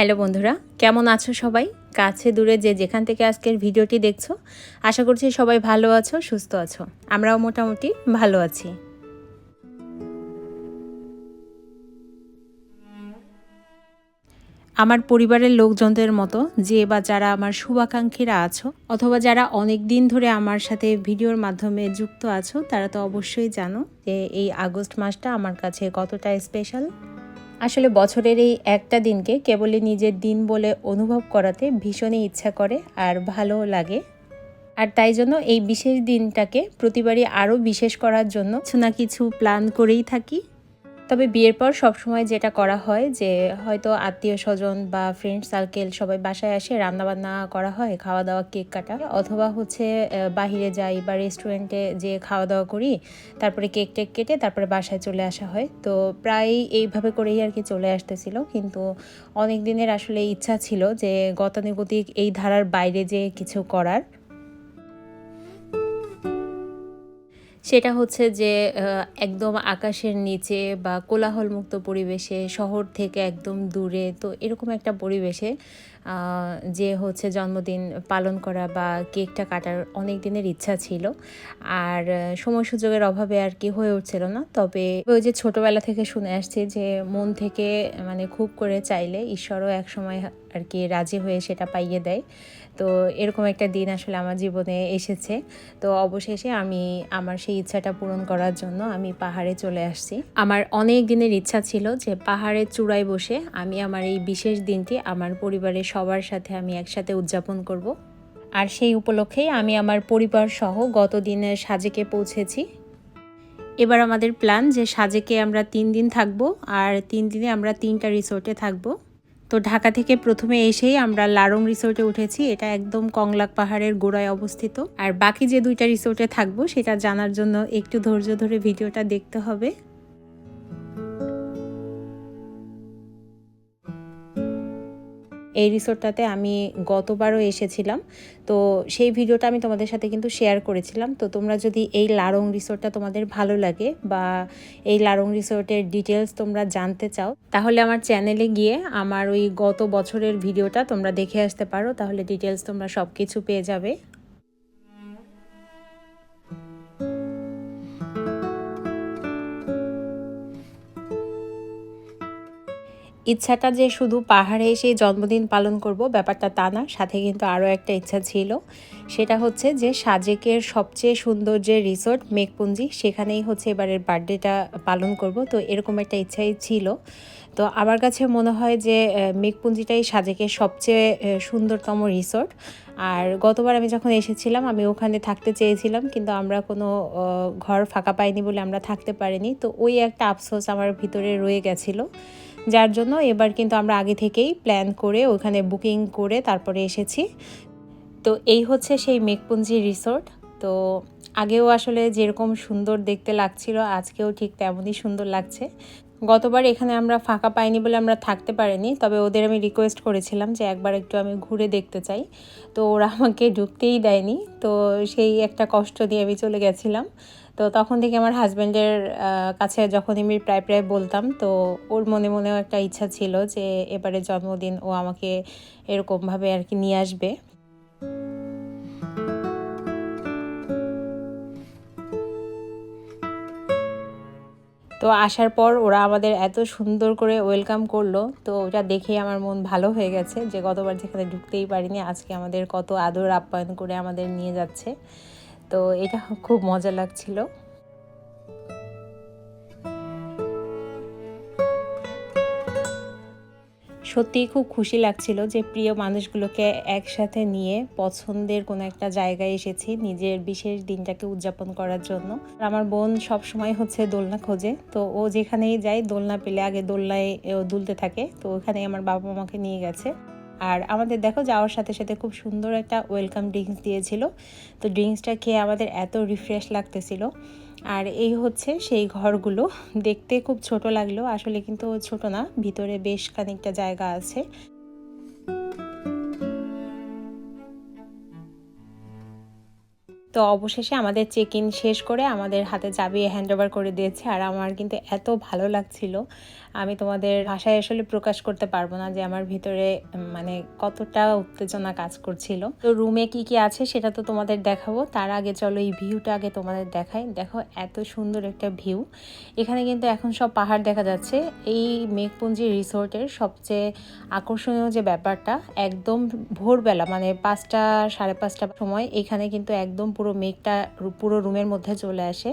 Hello বন্ধুরা, কেমন আছো সবাই? কাছে দূরে যে যেখান থেকে আজকের ভিডিওটি দেখছ, আশা করছি সবাই ভালো আছো, সুস্থ আছো। আমরাও মোটামুটি ভালো আছি। আমার পরিবারের লোকজনদের মতো যে বা যারা আমার শুভাকাঙ্ক্ষীরা আছো, অথবা যারা অনেক দিন ধরে আমার সাথে ভিডিওর মাধ্যমে যুক্ত আছো, তারা তো অবশ্যই জানো যে এই আগস্ট মাসটা আমার কাছে কতটা স্পেশাল আসলে বছরের এই একটা দিনকে কেবলই নিজের দিন বলে অনুভব করাতে ভীষণই ইচ্ছা করে আর ভালো লাগে। আর তাই জন্য এই বিশেষ দিনটাকে প্রতিবারই আরও বিশেষ করার জন্য কিছু না কিছু প্ল্যান করেই থাকি। তবে বিয়ের পর সবসময় যেটা করা হয় যে হয়তো আত্মীয় স্বজন বা ফ্রেন্ড সার্কেল সবাই বাসায় আসে, রান্নাবান্না করা হয় খাওয়া দাওয়া কেক কাটা। অথবা হচ্ছে বাহিরে যাই বা রেস্টুরেন্টে যে খাওয়া দাওয়া করি, তারপরে কেক টেক কেটে তারপরে বাসায় চলে আসা হয়। তো প্রায় এইভাবে করেই আর কি চলে আসতেছিল। কিন্তু অনেক দিনের আসলে ইচ্ছা ছিল যে গতানুগতিক এই ধারার বাইরে যে কিছু করার। সেটা হচ্ছে যে একদম আকাশের নিচে বা কোলাহলমুক্ত পরিবেশে, শহর থেকে একদম দূরে, তো এরকম একটা পরিবেশে যে হচ্ছে জন্মদিন পালন করা বা কেকটা কাটার অনেক দিনের ইচ্ছা ছিল। আর সময় সুযোগের অভাবে আর কি হয়ে উঠছিল না। তবে ওই যে ছোটবেলা থেকে শুনে আসছি যে মন থেকে মানে খুব করে চাইলে ঈশ্বরও এক সময় আর কি রাজি হয়ে সেটা পাইয়ে দেয়। তো এরকম একটা দিন আসলে আমার জীবনে এসেছে। তো অবশেষে আমি আমার সেই ইচ্ছাটা পূরণ করার জন্য আমি পাহাড়ে চলে আসছি। আমার অনেক দিনের ইচ্ছা ছিল যে পাহাড়ের চূড়ায় বসে আমি আমার এই বিশেষ দিনটি আমার পরিবারের সবার সাথে আমি একসাথে উদযাপন করব। আর সেই উপলক্ষেই আমি আমার পরিবার সহ গত দিনের সাজেকে পৌঁছেছি। এবার আমাদের প্ল্যান যে সাজেকে আমরা তিন দিন থাকব আর তিন দিনে আমরা তিনটা রিসোর্টে থাকব। তো ঢাকা থেকে প্রথমে এসেই আমরা লারং রিসোর্টে উঠেছি। এটা একদম কংলাক পাহাড়ের গোড়ায় অবস্থিত। আর বাকি যে দুইটা রিসোর্টে থাকব সেটা জানার জন্য একটু ধৈর্য ধরে ভিডিওটা দেখতে হবে। এই রিসোর্টটাতে আমি গতবারও এসেছিলাম। তো সেই ভিডিওটা আমি তোমাদের সাথে কিন্তু শেয়ার করেছিলাম। তো তোমরা যদি এই লারং রিসোর্টটা তোমাদের ভালো লাগে বা এই লারং রিসোর্টের ডিটেলস তোমরা জানতে চাও, তাহলে আমার চ্যানেলে গিয়ে আমার ওই গত বছরের ভিডিওটা তোমরা দেখে আসতে পারো। তাহলে ডিটেলস তোমরা সব কিছু পেয়ে যাবে। ইচ্ছাটা যে শুধু পাহাড়ে এসে জন্মদিন পালন করব, ব্যাপারটা তা না, সাথে কিন্তু আরও একটা ইচ্ছা ছিল। সেটা হচ্ছে যে সাজেকের সবচেয়ে সুন্দর যে রিসোর্ট, মেঘপুঞ্জি, সেখানেই হচ্ছে এবারের বার্থডেটা পালন করব। তো এরকম একটা ইচ্ছাই ছিল। তো আমার কাছে মনে হয় যে মেঘপুঞ্জিটাই সাজেকের সবচেয়ে সুন্দরতম রিসোর্ট। আর গতবার আমি যখন এসেছিলাম, আমি ওখানে থাকতে চেয়েছিলাম, কিন্তু আমরা কোনো ঘর ফাঁকা পাইনি বলে আমরা থাকতে পারিনি। তো ওই একটা আফসোস আমার ভিতরে রয়ে গেছিল। যার জন্য এবার কিন্তু আমরা আগে থেকেই প্ল্যান করে ওখানে বুকিং করে তারপরে এসেছি। তো এই হচ্ছে সেই মেঘপুঞ্জি রিসোর্ট তো আগেও আসলে যেরকম সুন্দর দেখতে লাগছিল, আজকেও ঠিক তেমনই সুন্দর লাগছে। গতবার এখানে আমরা ফাঁকা পাইনি বলে আমরা থাকতে পারিনি, তবে ওদের আমি রিকোয়েস্ট করেছিলাম যে একবার একটু আমি ঘুরে দেখতে চাই। তো ওরা আমাকে ঢুকতেই দেয়নি, তো সেই একটা কষ্ট দিয়ে আমি চলে গেছিলাম। তো তখন থেকে আমার হাজব্যান্ডের কাছে যখন আমি প্রায় প্রায় বলতাম, তো ওর মনে মনেও একটা ইচ্ছা ছিল যে এবারে জন্মদিন ও আমাকে এরকমভাবে আর কি নিয়ে আসবে। তো আসার পর ওরা আমাদের এত সুন্দর করে ওয়েলকাম করল। তো ওটা দেখেই আমার মন ভালো হয়ে গেছে যে গতবার যেখানে ঢুকতেই পারিনি, আজকে আমাদের কত আদর আপ্যায়ন করে আমাদের নিয়ে যাচ্ছে। তো এটা খুব মজা লাগছিল। সত্যিই খুব খুশি লাগছিল যে প্রিয় মানুষগুলোকে একসাথে নিয়ে পছন্দের কোনো একটা জায়গায় এসেছি নিজের বিশেষ দিনটাকে উদযাপন করার জন্য। আমার বোন সব সময় হচ্ছে দোলনা খোঁজে, তো ও যেখানেই যায় দোলনা পেলে আগে দোলনায় দুলতে থাকে, তো ওখানেই আমার বাবা মাকে নিয়ে গেছে। আর আমাদের দেখো যাওয়ার সাথে সাথে খুব সুন্দর একটা ওয়েলকাম ড্রিঙ্কস দিয়েছিল, তো ড্রিঙ্কসটা খেয়ে আমাদের এত রিফ্রেশ লাগতেছিল। আর এই হচ্ছে সেই ঘরগুলো। দেখতে খুব ছোট লাগল আসলে কিন্তু ছোট না, ভিতরে বেশ খানিকটা জায়গা আছে। তো অবশেষে আমাদের চেক ইন শেষ করে আমাদের হাতে চাবি হ্যান্ড ওভার করে দিয়েছে, আর আমার কিন্তু এত ভালো লাগছিল। আমি তোমাদের ভাষায় আসলে প্রকাশ করতে পারব না যে আমার ভিতরে মানে কতটা উত্তেজনা কাজ করছিল। তো রুমে কি কি আছে সেটা তো তোমাদের দেখাবো। তার আগে চলো এই ভিউটা আগে তোমাদের দেখাই। দেখো, এত সুন্দর একটা ভিউ। এখানে কিন্তু এখন সব পাহাড় দেখা যাচ্ছে। এই মেঘপুঞ্জি রিসোর্টের সবচেয়ে আকর্ষণীয় যে ব্যাপারটা, একদম ভোরবেলা মানে পাঁচটা, সাড়ে পাঁচটার সময়, এখানে কিন্তু একদম পুরো মেঘটা পুরো রুমের মধ্যে চলে আসে।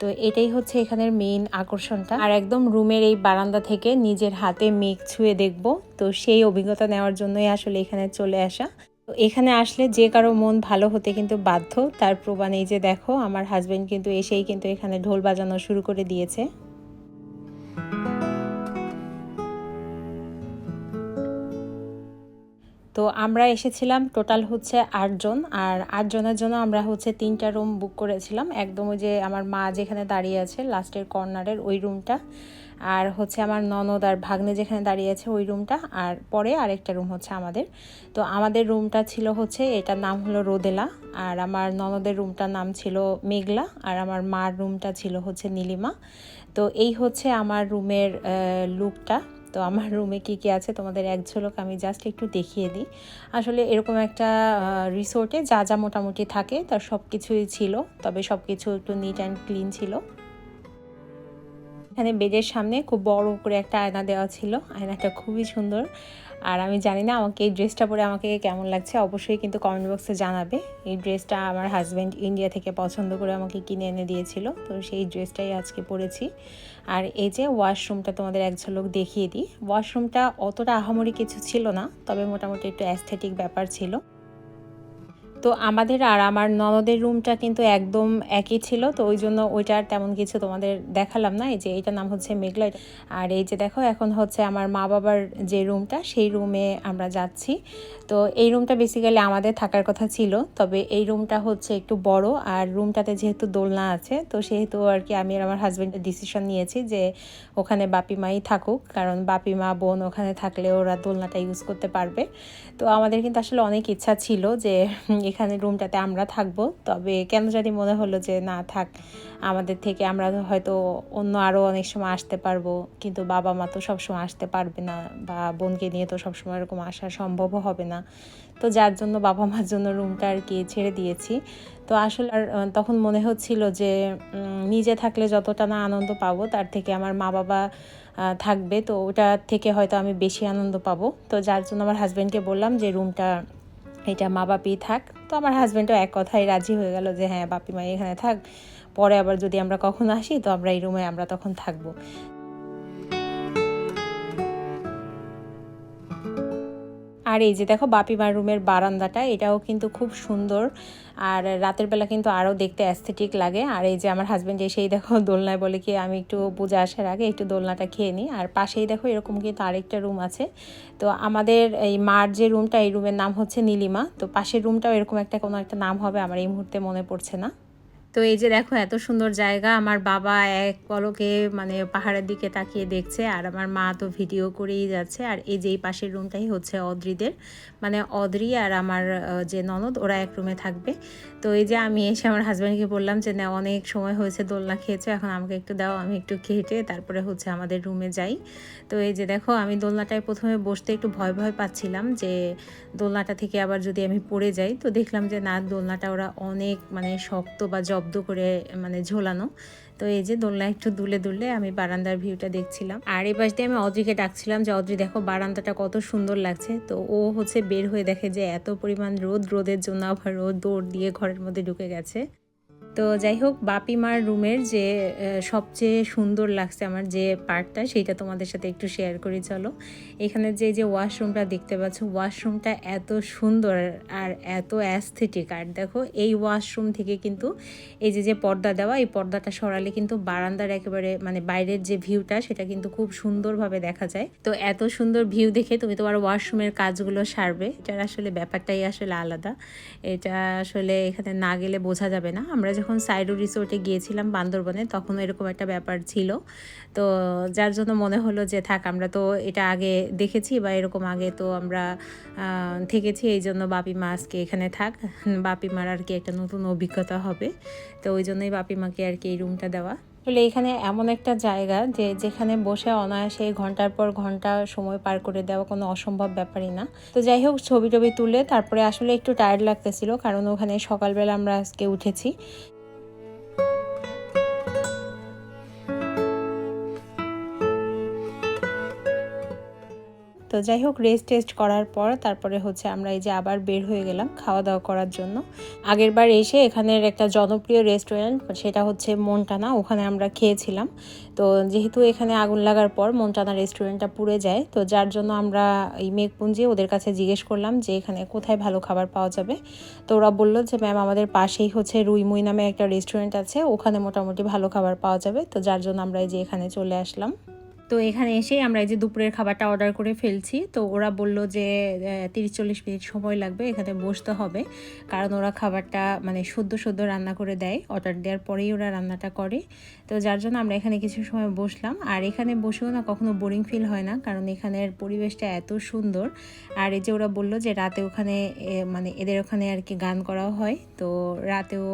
তো এটাই হচ্ছে এখানের মেইন আকর্ষণটা। আর একদম রুমের এই বারান্দা থেকে নিজের হাতে মেঘ ছুঁয়ে দেখব। তো সেই অভিজ্ঞতা নেওয়ার জন্যই আসলে এখানে চলে আসা। তো এখানে আসলে যে কারও মন ভালো হতে কিন্তু বাধ্য। তার প্রমাণ এই যে দেখো, আমার হাজবেন্ড কিন্তু এসেই কিন্তু এখানে ঢোল বাজানো শুরু করে দিয়েছে। তো আমরা এসেছিলাম টোটাল হচ্ছে আটজন আর আটজনের জন্য আমরা হচ্ছে তিনটা রুম বুক করেছিলাম। একদম ওই যে আমার মা যেখানে দাঁড়িয়ে আছে লাস্টের কর্নারের ওই রুমটা আর হচ্ছে আমার ননদ আর ভাগ্নে যেখানে দাঁড়িয়ে আছে ওই রুমটা, আর পরে আরেকটা রুম হচ্ছে আমাদের। তো আমাদের রুমটা ছিল হচ্ছে, এটার নাম হলো রোদেলা, আর আমার ননদের রুমটার নাম ছিল মেঘলা, আর আমার মার রুমটা ছিল হচ্ছে নীলিমা। তো এই হচ্ছে আমার রুমের লুকটা। তো আমার রুমে কি কি আছে তোমাদের এক ঝলক আমি জাস্ট একটু দেখিয়ে দিই। আসলে এরকম একটা রিসোর্টে যা যা মোটামুটি থাকে, তার সব কিছুই ছিল, তবে সব কিছু একটু নিট অ্যান্ড ক্লিন ছিল। এখানে বেডের সামনে খুব বড় করে একটা আয়না দেওয়া ছিল। আয়নাটা খুবই সুন্দর। আর আমি জানি না আমাকে এই ড্রেসটা পরে আমাকে কেমন লাগছে, অবশ্যই কিন্তু কমেন্ট বক্সে জানাবে। এই ড্রেসটা আমার হাজব্যান্ড ইন্ডিয়া থেকে পছন্দ করে আমাকে কিনে এনে দিয়েছিল, তো সেই ড্রেসটাই আজকে পরেছি। আর এই যে ওয়াশরুমটা তোমাদের এক ঝলক দেখিয়ে দিই। ওয়াশরুমটা অতটা আহামরি কিছু ছিল না, তবে মোটামুটি একটু অ্যাস্থেটিক ব্যাপার ছিল। তো আমাদের আর আমার ননদের রুমটা কিন্তু একদম একই ছিল, তো ওই জন্য ওইটার তেমন কিছু তোমাদের দেখালাম না। এই যে এইটার নাম হচ্ছে মেঘলা আর এই যে দেখো, এখন হচ্ছে আমার মা বাবার যে রুমটা সেই রুমে আমরা যাচ্ছি। তো এই রুমটা বেসিক্যালি আমাদের থাকার কথা ছিল, তবে এই রুমটা হচ্ছে একটু বড় আর রুমটাতে যেহেতু দোলনা আছে, তো সেহেতু আর কি আমি আর আমার হাজব্যান্ডের ডিসিশন নিয়েছি যে ওখানে বাপি মাই থাকুক, কারণ বাপি মা, বোন ওখানে থাকলে ওরা দোলনাটা ইউজ করতে পারবে। তো আমাদের কিন্তু আসলে অনেক ইচ্ছা ছিল যে এখানে রুমটাতে আমরা থাকব। তবে কেন জানি মনে হলো যে, না, থাক, আমাদের থেকে আমরা হয়তো অন্য আরও অনেক সময় আসতে পারব। কিন্তু বাবা মা তো সবসময় আসতে পারবে না বা বোনকে নিয়ে তো সবসময় এরকম আসা সম্ভবও হবে না। তো যার জন্য বাবা মার জন্য রুমটা আর কি ছেড়ে দিয়েছি। তো আসলে আর তখন মনে হচ্ছিল যে নিজে থাকলে যতটা না আনন্দ পাবো, তার থেকে আমার মা বাবা থাকবে। তো ওটা থেকে হয়তো আমি বেশি আনন্দ পাবো। তো যার জন্য আমার হাজব্যান্ডকে বললাম যে রুমটা এটা মা বাপি থাক। তো আমার হাজব্যান্ডও এক কথাই রাজি হয়ে গেল যে হ্যাঁ বাপি মা এখানে থাক। পরে আবার যদি আমরা কখন আসি, তো আমরা এই রুমে আমরা তখন থাকব। আর এই যে দেখো বাপিমার রুমের বারান্দাটা, এটাও কিন্তু খুব সুন্দর। আর রাতের বেলা কিন্তু আরও দেখতে অ্যাস্থেটিক লাগে। আর এই যে আমার হাজব্যান্ড এসেই দেখো দোলনায় বলে কি, আমি একটু পূজা আসার আগে একটু দোলনাটা খেয়ে নিই আর পাশেই দেখো এরকম কিন্তু আরেকটা রুম আছে। তো আমাদের এই মার যে রুমটা এই রুমের নাম হচ্ছে নীলিমা। তো পাশের রুমটাও এরকম একটা কোনো একটা নাম হবে, আমার এই মুহূর্তে মনে পড়ছে না। তো এই যে দেখো এত সুন্দর জায়গা, আমার বাবা এক পলকে মানে পাহাড়ের দিকে তাকিয়ে দেখছে আর আমার মা তো ভিডিও করেই যাচ্ছে। আর এই যে এই পাশের রুমটাই হচ্ছে অদ্রিদের। মানে অদ্রি আর আমার যে ননদ, ওরা এক রুমে থাকবে। তো এই যে আমি এসে আমার হাজব্যান্ডকে বললাম যে না অনেক সময় হয়েছে, দোলনা খেয়েছে, এখন আমাকে একটু দাও, আমি একটু খেটে তারপরে হচ্ছে আমাদের রুমে যাই। তো এই যে দেখো, আমি দোলনাটায় প্রথমে বসতে একটু ভয় ভয় পাচ্ছিলাম যে, দোলনাটা থেকে আবার যদি আমি পড়ে যাই, তো দেখলাম যে, না, দোলনাটা ওরা অনেক মানে শক্ত বা জব্দ করে মানে ঝোলানো। তো এই যে দোলনা একটু দুলে দুলে আমি বারান্দার ভিউটা দেখছিলাম। আর এই পাশ দিয়ে আমি অদ্রিকে ডাকছিলাম যে অদ্রি দেখো বারান্দাটা কত সুন্দর লাগছে। তো ও হচ্ছে বের হয়ে দেখে যে, এত পরিমাণ রোদ, রোদের জন্য আবার রোদ দৌড় দিয়ে ঘরের মধ্যে ঢুকে গেছে। তো যাই হোক, বাপি মার রুমের যে সবচেয়ে সুন্দর লাগছে আমার যে পার্টটা, সেইটা তোমাদের সাথে একটু শেয়ার করি, চলো। এখানে যে যে ওয়াশরুমটা দেখতে পাচ্ছ ওয়াশরুমটা এত সুন্দর আর এত অ্যাস্থেটিক আর দেখো, এই ওয়াশরুম থেকে কিন্তু এই যে যে পর্দা দেওয়া, এই পর্দাটা সরালে কিন্তু বারান্দার একেবারে মানে বাইরের যে ভিউটা সেটা কিন্তু খুব সুন্দরভাবে দেখা যায়। তো এত সুন্দর ভিউ দেখে তুমি তোমার ওয়াশরুমের কাজগুলো সারবে। এটার আসলে ব্যাপারটাই আসলে আলাদা। এটা আসলে এখানে না গেলে বোঝা যাবে না। আমরা যখন সাইডো রিসোর্টে গিয়েছিলাম বান্দরবনে, তখন এরকম একটা ব্যাপার ছিল। তো যার জন্য মনে হলো যে, থাক, আমরা তো এটা আগে দেখেছি বা এরকম আগে তো আমরা থেকেছি, এই জন্য বাপি মা আজকে এখানে থাক। বাপি মার আর কি একটা নতুন অভিজ্ঞতা হবে। তো ওই জন্যই বাপি মাকে আর কি এই রুমটা দেওয়া। আসলে এখানে এমন একটা জায়গা যে যেখানে বসে অনায়াসে ঘণ্টার পর ঘণ্টা সময় পার করে দেওয়া কোনো অসম্ভব ব্যাপারই না। তো যাই হোক ছবি টবি তুলে তারপরে আসলে একটু টায়ার্ড লাগতেছিল, কারণ ওখানে সকালবেলা আমরা আজকে উঠেছি। তো যাই হোক রেস্ট টেস্ট করার পর তারপরে হচ্ছে আমরা এই যে আবার বের হয়ে গেলাম খাওয়া দাওয়া করার জন্য। আগের বার এসে এখানের একটা জনপ্রিয় রেস্টুরেন্ট সেটা হচ্ছে মনটানা ওখানে আমরা খেয়েছিলাম। তো যেহেতু এখানে আগুন লাগার পর মনটানা রেস্টুরেন্টটা পুড়ে যায়, তো যার জন্য আমরা এই মেঘপুঞ্জি ওদের কাছে জিজ্ঞেস করলাম যে এখানে কোথায় ভালো খাবার পাওয়া যাবে। তো ওরা বলল যে ম্যাম আমাদের পাশেই হচ্ছে রুইমুই নামে একটা রেস্টুরেন্ট আছে, ওখানে মোটামুটি ভালো খাবার পাওয়া যাবে। তো যার জন্য আমরা এই যে এখানে চলে আসলাম। তো এখানে এসেই আমরা এই যে দুপুরের খাবারটা অর্ডার করে ফেলছি। তো ওরা বলল যে তিরিশ চল্লিশ মিনিট সময় লাগবে, এখানে বসতে হবে। কারণ ওরা খাবারটা মানে সদ্য সদ্য রান্না করে দেয়। অর্ডার দেওয়ার পরেই ওরা রান্নাটা করে। তো যার জন্য আমরা এখানে কিছু সময় বসলাম। আর এখানে বসেও না কখনো বোরিং ফিল হয় না, কারণ এখানের পরিবেশটা এত সুন্দর। আর এই যে ওরা বলল যে, রাতে ওখানে মানে এদের ওখানে আর কি গান করাও হয়। তো রাতেও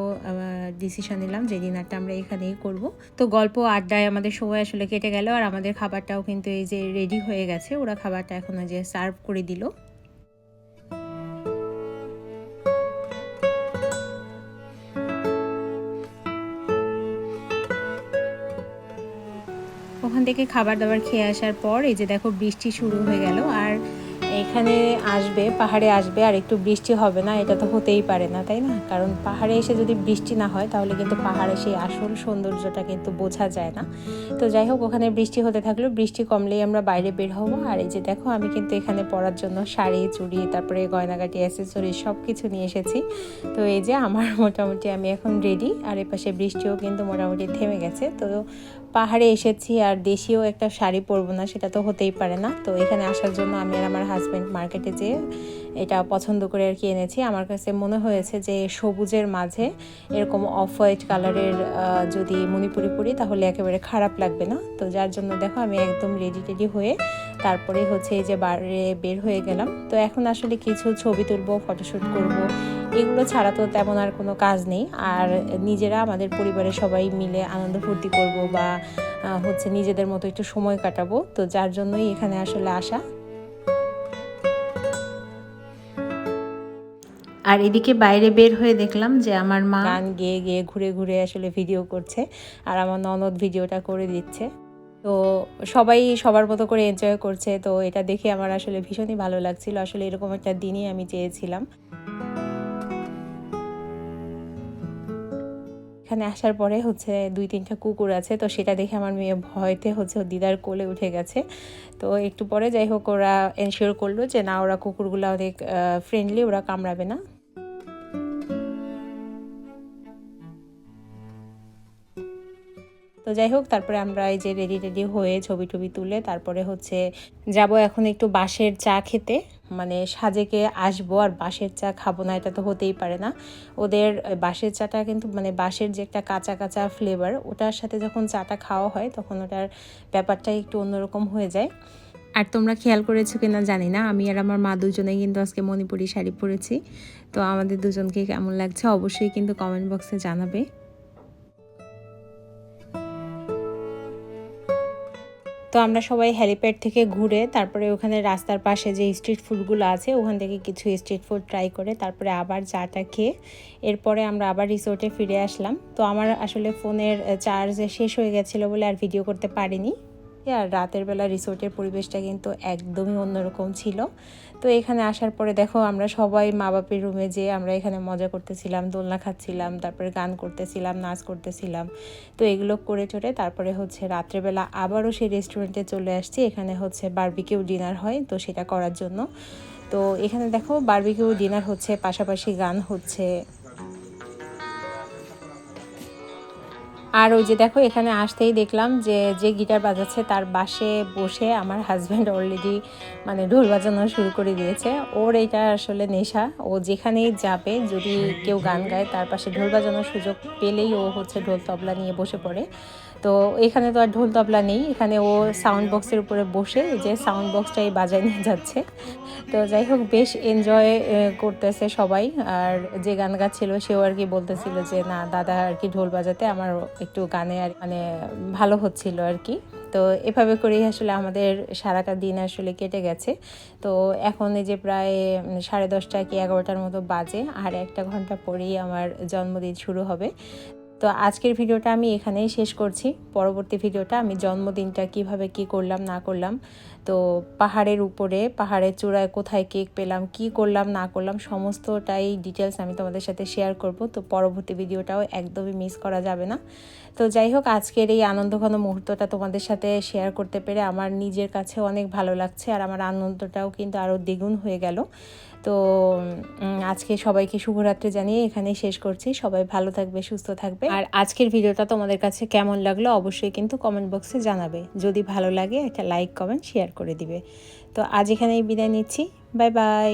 ডিসিশন নিলাম যে ডিনারটা আমরা এখানেই করব। তো গল্প, আড্ডায় আমাদের সময় আসলে কেটে গেল। আর আমাদের খাবারটাও কিন্তু এই যে রেডি হয়ে গেছে। ওরা খাবারটা এখন যে সার্ভ করে দিল। ওখান থেকে খাবার দাবার খেয়ে আসার পর এই যে দেখো বৃষ্টি শুরু হয়ে গেল। আর এখানে আসবে, পাহাড়ে আসবে আর একটু বৃষ্টি হবে না, এটা তো হতেই পারে না, তাই না? কারণ পাহাড়ে এসে যদি বৃষ্টি না হয়, তাহলে কিন্তু পাহাড়ে সেই আসল সৌন্দর্যটা কিন্তু বোঝা যায় না। তো যাই হোক, ওখানে বৃষ্টি হতে থাকল, বৃষ্টি কমলেই আমরা বাইরে বের হব। আর এই যে দেখো, আমি কিন্তু এখানে পড়ার জন্য শাড়ি, চুড়ি, তারপরে গয়নাগাটি অ্যাসেসরি সব কিছু নিয়ে এসেছি। তো এই যে আমার মোটামুটি আমি এখন রেডি আর এপাশে বৃষ্টিও কিন্তু মোটামুটি থেমে গেছে। তো পাহাড়ে এসেছি আর দেশীয় একটা শাড়ি পরবো না, সেটা তো হতেই পারে না। তো এখানে আসার জন্য আমি আর আমার হাজব্যান্ড মার্কেটে যেয়ে এটা পছন্দ করে আর কি এনেছি। আমার কাছে মনে হয়েছে যে সবুজের মাঝে এরকম অফ হোয়াইট কালারের যদি মণিপুরি পরি তাহলে একেবারে খারাপ লাগবে না। তো যার জন্য দেখো আমি একদম রেডি টেডি হয়ে তারপরে হচ্ছে এই যে বাইরে বের হয়ে গেলাম। তো এখন আসলে কিছু ছবি তুলবো ফটোশ্যুট করব, এগুলো ছাড়া তো তেমন আর কোনো কাজ নেই। আর নিজেরা আমাদের পরিবারের সবাই মিলে আনন্দ ফুর্তি করব বা হচ্ছে নিজেদের মতো একটু সময় কাটাবো। তো যার জন্যই এখানে আসলে আসা। আর এদিকে বাইরে বের হয়ে দেখলাম যে আমার মা গান গেয়ে গেয়ে ঘুরে ঘুরে আসলে ভিডিও করছে আর আমার ননদ ভিডিওটা করে দিচ্ছে। তো সবাই সবার মতো করে এনজয় করছে। তো এটা দেখে আমার আসলে ভীষণই ভালো লাগছিল। আসলে এরকম একটা দিনই আমি চেয়েছিলাম। এখানে আসার পরে হচ্ছে দুই তিনটা কুকুর আছে। তো সেটা দেখে আমার মেয়ে ভয়তে হচ্ছে দিদার কোলে উঠে গেছে। তো একটু পরে যাই হোক, ওরা এনশিওর করল যে না, ওরা কুকুরগুলো অনেক ফ্রেন্ডলি ওরা কামড়াবে না। যাই হোক, তারপরে আমরা এই যে রেডি টেডি হয়ে ছবি টবি তুলে তারপরে হচ্ছে যাব এখন একটু বাঁশের চা খেতে। মানে সাজেকে আসব আর বাঁশের চা খাব না, এটা তো হতেই পারে না। ওদের বাঁশের চাটা কিন্তু মানে বাঁশের যে একটা কাঁচা কাঁচা ফ্লেভার ওটার সাথে যখন চাটা খাওয়া হয় তখন ওটার ব্যাপারটা একটু অন্যরকম হয়ে যায়। আর তোমরা খেয়াল করেছ কিনা জানি না, আমি আর আমার মা দুজনেই কিন্তু আজকে মণিপুরি শাড়ি পরেছি। তো আমাদের দুজনকে কেমন লাগছে অবশ্যই কিন্তু কমেন্ট বক্সে জানাবে। তো আমরা সবাই হ্যালিপ্যাড থেকে ঘুরে তারপরে ওখানে রাস্তার পাশে যে স্ট্রিট ফুডগুলো আছে, ওখান থেকে কিছু স্ট্রিট ফুড ট্রাই করে তারপরে আবার চাটা খেয়ে এরপরে আমরা আবার রিসোর্টে ফিরে আসলাম। তো আমার আসলে ফোনের চার্জ শেষ হয়ে গেছিল বলে আর ভিডিও করতে পারিনি। আর রাতের বেলা রিসোর্টের পরিবেশটা কিন্তু একদমই অন্যরকম ছিল। তো এখানে আসার পরে দেখো আমরা সবাই মা বাপের রুমে যেয়ে আমরা এখানে মজা করতেছিলাম, দোলনা খাচ্ছিলাম, তারপরে গান করতেছিলাম, নাচ করতেছিলাম। তো এগুলো করে চড়ে তারপরে হচ্ছে রাত্রেবেলা আবারও সেই রেস্টুরেন্টে চলে আসছি। এখানে হচ্ছে বারবিকিউ ডিনার হয়, তো সেটা করার জন্য। তো এখানে দেখো বারবিকিউ ডিনার হচ্ছে, পাশাপাশি গান হচ্ছে। আর ওই যে দেখো, এখানে আসতেই দেখলাম যে যে গিটার বাজাচ্ছে তার বাসে বসে আমার হাজব্যান্ড অলরেডি মানে ঢোল বাজানো শুরু করে দিয়েছে। ওর এটা আসলে নেশা। ও যেখানেই যাবে, যদি কেউ গান গায়, তার পাশে ঢোল বাজানোর সুযোগ পেলেই ও হচ্ছে ঢোল তবলা নিয়ে বসে পড়ে। তো এখানে তো আর ঢোল তবলা নেই, এখানে ও সাউন্ড বক্সের উপরে বসে যে সাউন্ড বক্সটাই বাজায় নিয়ে যাচ্ছে। তো যাই হোক, বেশ এনজয় করতেছে সবাই। আর যে গান গাচ্ছিল সেও আর কি বলতেছিল যে, না, দাদা আর কি ঢোল বাজাতে আমার একটু গানে আর মানে ভালো হচ্ছিল আর কি। তো এভাবে করেই আসলে আমাদের সারাটা দিন আসলে কেটে গেছে। তো এখন এই যে প্রায় সাড়ে দশটা কি এগারোটার মতো বাজে, আর একটা ঘণ্টা পরেই আমার জন্মদিন শুরু হবে। তো আজকের ভিডিওটা আমি এখানেই শেষ করছি। পরবর্তী ভিডিওটা আমি জন্মদিনটা কীভাবে কি করলাম, না করলাম, তো পাহাড়ের উপরে, পাহাড়ের চূড়ায় কোথায় কেক পেলাম, কি করলাম, না করলাম, সমস্তটাই ডিটেলস আমি তোমাদের সাথে শেয়ার করব। তো পরবর্তী ভিডিওটাও একদমই মিস করা যাবে না। তো যাই হোক, আজকের এই আনন্দঘন মুহূর্তটা তোমাদের সাথে শেয়ার করতে পেরে আমার নিজের কাছে অনেক ভালো লাগছে আর আমার আনন্দটাও কিন্তু আরও দ্বিগুণ হয়ে গেল। তো আজকে সবাইকে শুভরাত্রি জানিয়ে এখানেই শেষ করছি। সবাই ভালো থাকবে, সুস্থ থাকবে। আর আজকের ভিডিওটা তোমাদের কাছে কেমন লাগল অবশ্যই কিন্তু কমেন্ট বক্সে জানাবে। যদি ভালো লাগে একটা লাইক কমেন্ট শেয়ার করে দিবে। তো আজ এখানেই বিদায় নিচ্ছি। Bye bye